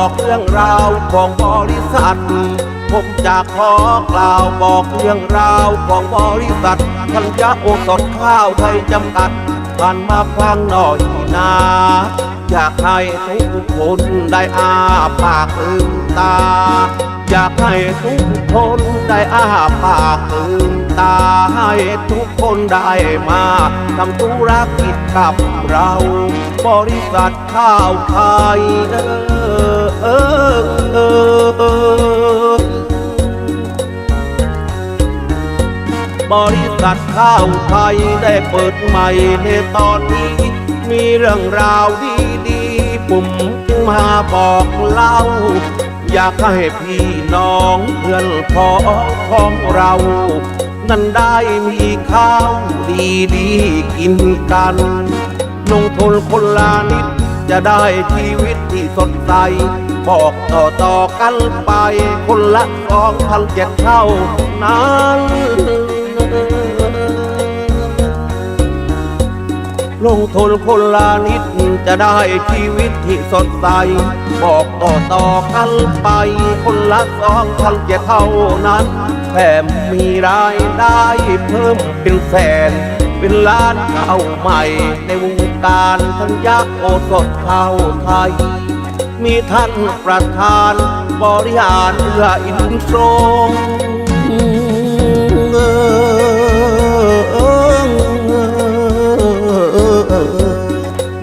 อกเรื่องราวของบริษัท ผมจะขอกล่าวบอกเรื่องราวของบริษัทธัญญาโอสถข้าวไทยจำกัดผ่านมาฟังหน่อยนะอยากให้ทุกคนได้อาปากลืมตา อยากให้ทุกคนได้อาปากลืม ตาให้ทุกคนได้มาทำธุรกิจกับเรา บริษัทข้าวไทยเออเออเออ บริษัทข้าวไทยได้เปิดใหม่ในตอนนี้ มีเรื่องราวดีๆผมจึงมาบอกเล่าอยากให้พี่น้องเพื่อนพ้องของเรา นั้นได้มีข้าวดีๆกินกันลงทุนคนละนิดจะได้ชีวิตที่สดใส บอกต่อต่อๆกันไปคนละสองพันเจ็ดเท่านั้นลงทุนคนละนิดจะได้ชีวิตที่สดใส บอกต่อต่อๆกันไปคนละสองพันเจ็ดเท่านั้น แถมมีรายได้เพิ่มเป็นแสน เป็นล้านเข้าใหม่ ในวงการทัญญาโอสถข้าไทย มีท่านประธานบริหารเรืออินทรง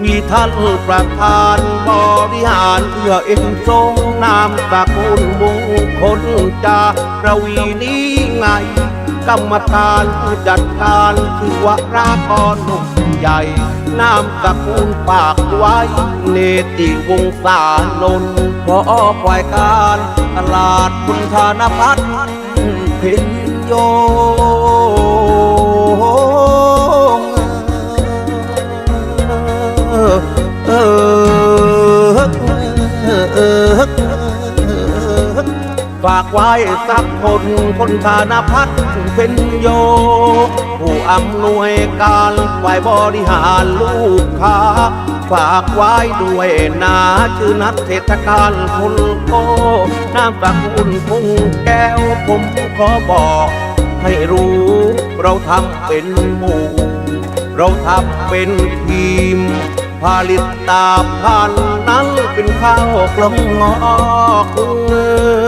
มีท่านประธาน บริหารเรือเอ็นทรงนามตระกูลมงคลจาระวีนี้ไง กรรมการผู้จัดการคือวรากรหนุ่มใหญ่ นามตระกูลปากไว้ เนติวงศานนท์พอฝ่ายการ ตลาดคุณธนพัฒน์เพ็ญโยากไว้สักคนคนธานพัฒน์เป็นโย ผู้อำนวยการฝ่ายบริหารลูกค้า ฝากไว้ด้วยนะชื่อนัดเทศกาลคนโตน้ำตะกุลพุ่งแก้วผมขอบอก ให้รู้ เราทำเป็นหมู่ เราทำเป็นทีมผลิตตาพันนั้นเป็นข้าวกลมงอกเออ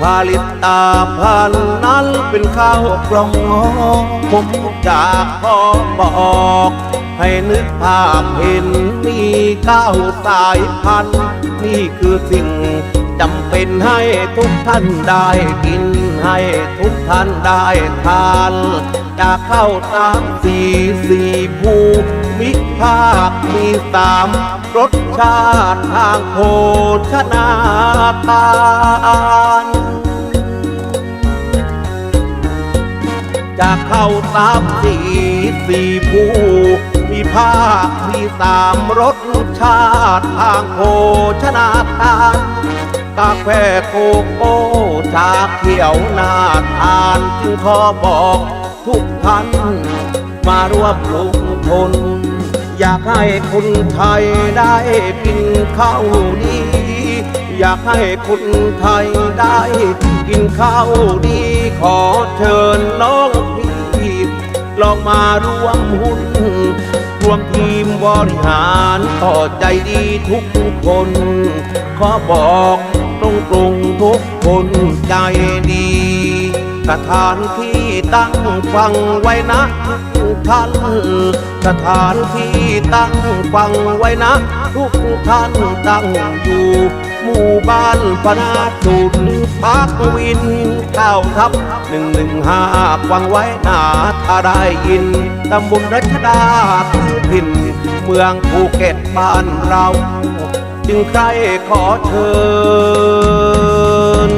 ผลิตตาพันนั้นเป็นข้าวกลมงอกผมจากขอบอก ให้นึกภาพเห็นมีข้าวสายพันธุ์นี่คือสิ่งจำเป็นให้ทุกท่านได้กิน ให้ทุกท่านได้ทานจากข้าวสามสี่สี่ภูมิภาคมีสามรสชาติทางโภชนาทานจากเข้าสามสีสี่ผู้มีภาคมีสามรสชาติทางโภชนาทาน กาแฟโกโก้ชาเขียวนาทานจึงขอบอกทุกท่านมาร่วมลงทุน อยากให้คนไทยได้กินข้าวดี อยากให้คนไทยได้กินข้าวดี ขอเชิญน้องพี่ลองมาร่วมหุ้นรวมทีมบริหารต่อใจดีทุกคน ขอบอก รงตรงๆทุกคนใจดีสถานที่ตั้งฟังไว้นะทุกท่านสถานที่ตั้งฟังไว้นะ ทุกท่านตั้งอยู่หมู่บ้านพนาจุนพักวินเก้าทับหนึ่งหนึ่งห้าฟังไว้นาถ้าได้ยินตำบลรัชดาคือถิ่น เมืองภูเก็ตบ้านเรา จึงใครขอเชิญ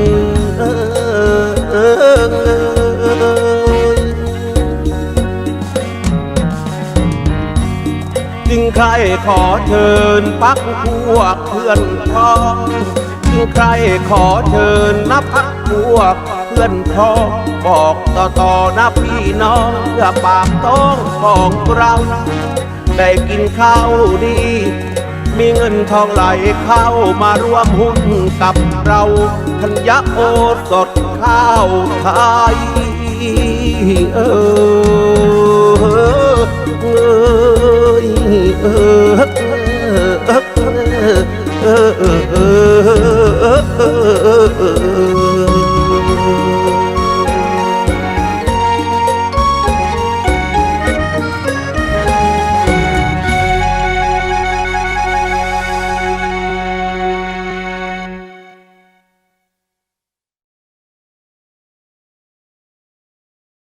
จึงใครขอเชิญพักพวกเพื่อนพ้องจึงใครขอเชิญนับพักพวกเพื่อนพ้องบอกต่อต่อๆนะพี่น้องเพื่อปากท้องของเรา ได้กินข้าวดี มีเงินทองไหลเข้ามาร่วมหุ้นกับเราธัญญาโอสดข้าวไทยเออเออเออ